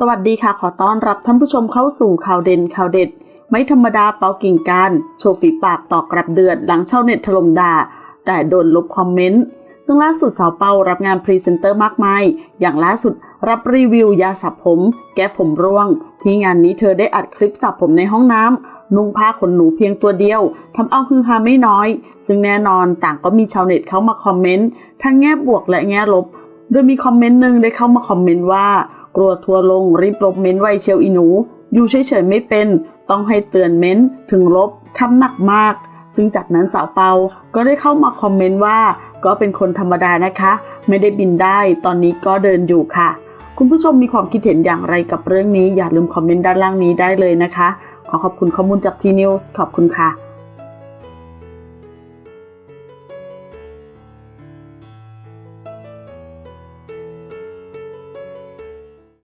สวัสดีค่ะ ขอต้อนรับท่านผู้ชมเข้าสู่ข่าวเด่นข่าวเด็ด ไม่ธรรมดาเปากิ่งการ โชว์ฝีปากตอบกลับเดือดหลังชาวเน็ตถล่มด่า แต่โดนลบคอมเมนต์ ซึ่งล่าสุดสาวเปารับงานพรีเซนเตอร์มากมาย อย่างล่าสุดรับรีวิวยาสระผม แก้ผมร่วง ที่งานนี้เธอได้อัดคลิปสระผมในห้องน้ำนุ่งผ้าขนหนูเพียงตัวเดียวทำเอาฮือฮาไม่น้อย ซึ่งแน่นอนต่างก็มีชาวเน็ตเข้ามาคอมเมนต์ทั้งแง่บวกและแง่ลบ โดยมีคอมเมนต์หนึ่งได้เข้ามาคอมเมนต์ว่า กลัวทัวลงรีบลบเม้นต์ไวเชียวอีหนู อยู่เฉยๆไม่เป็น ต้องให้เตือนเม้นต์ถึงลบคำหนักมาก ซึ่งจากนั้นสาวเปาก็ได้เข้ามาคอมเมนต์ว่า ก็เป็นคนธรรมดานะคะ ไม่ได้บินได้ตอนนี้ก็เดินอยู่ค่ะ คุณผู้ชมมีความคิดเห็นอย่างไรกับเรื่องนี้อย่าลืมคอมเมนต์ด้านล่างนี้ได้เลยนะคะ ขอขอบคุณข้อมูลจากทีนิวส์ขอบคุณค่ะ